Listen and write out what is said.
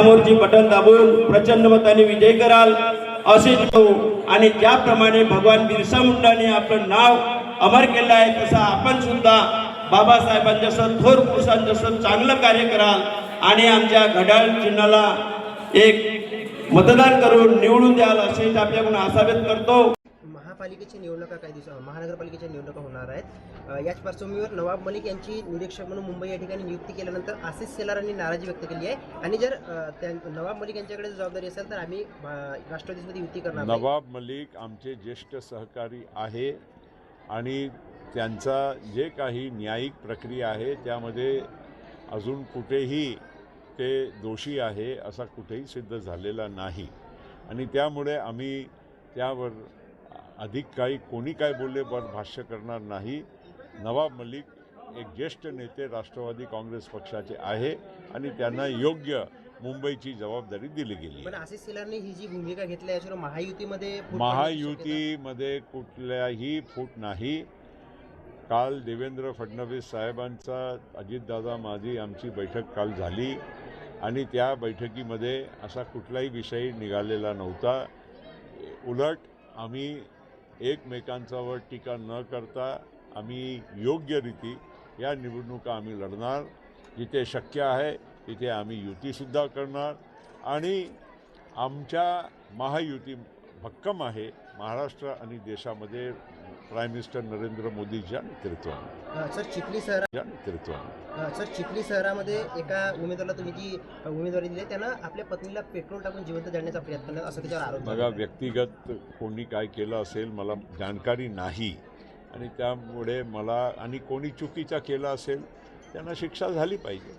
समोरची बटन दाबून प्रचंड मताने विजय कराल असे तो आणि त्याप्रमाणे भगवान बिरसा मुंडाने आपलं नाव अमर केलं आहे तसं आपण सुद्धा बाबासाहेबांजसं थोर पुरुषांजसं चांगलं कार्य कराल आणि आमच्या घड्याळ चिन्हाला एक मतदान करून निवडून द्याल असे आपल्याकडून आशा करतो. महापालिकेच्या निवडणुका काही दिवस महानगरपालिकेच्या निवडणुका होणार आहेत. याच पार्श्वभूमीवर नवाब मलिक यांची निरीक्षक म्हणून मुंबई या ठिकाणी नियुक्ती केल्यानंतर आशिष सेलारांनी नाराजी व्यक्त केली आहे. आणि जर त्या नवाब मलिक यांच्याकडे जबाबदारी असेल तर आम्ही राष्ट्रवादीमध्ये युती करणार नवाब मलिक आमचे ज्येष्ठ सहकारी आहे आणि त्यांचा जे काही न्यायिक प्रक्रिया आहे त्यामध्ये अजून कुठेही ते दोषी आहे असा कुठेही सिद्ध झालेला नाही. आणि त्यामुळे आम्ही त्यावर अधिक काही कोणी काय बोलले वर भाष्य करणार नाही. नवाब मलिक एक ज्येष्ठ नेते राष्ट्रवादी काँग्रेस पक्षाचे आहे आणि त्यांना योग्य मुंबईची जबाबदारी दिली गेली. पण आशिष ही जी भूमिका घेतली याच्यावर महायुतीमध्ये महायुतीमध्ये कुठल्याही फूट नाही. काल देवेंद्र फडणवीस साहेबांचा अजितदादा माझी आमची बैठक काल झाली आणि त्या बैठकीमध्ये असा कुठलाही विषय निघालेला नव्हता. उलट आम्ही एकमेकांच्यावर टीका न करता आम्ही योग्य रीती या निवडणुका आम्ही लढणार. जिथे शक्य आहे तिथे आम्ही युतीसुद्धा करणार. आणि आमच्या महायुती भक्कम आहे. महाराष्ट्र आणि देशामध्ये प्राईम मिनिस्टर नरेंद्र मोदीच्या नेतृत्वाने सर चिखली शहरा या नेतृत्वाने अ, सर चिखली शहरामध्ये एका उमेदवाराला तुम्ही जी अ, उमेदवारी दिली त्यानं आपल्या पत्नीला पेट्रोल टाकून जिवंत जाळण्याचा प्रयत्न केला असं त्याच्यावर आरोप बघा झाला. व्यक्तिगत कोणी काय केलं असेल मला जाणकारी नाही आणि त्यामुळे मला आणि कोणी चुकीचा केला असेल त्यांना शिक्षा झाली पाहिजे.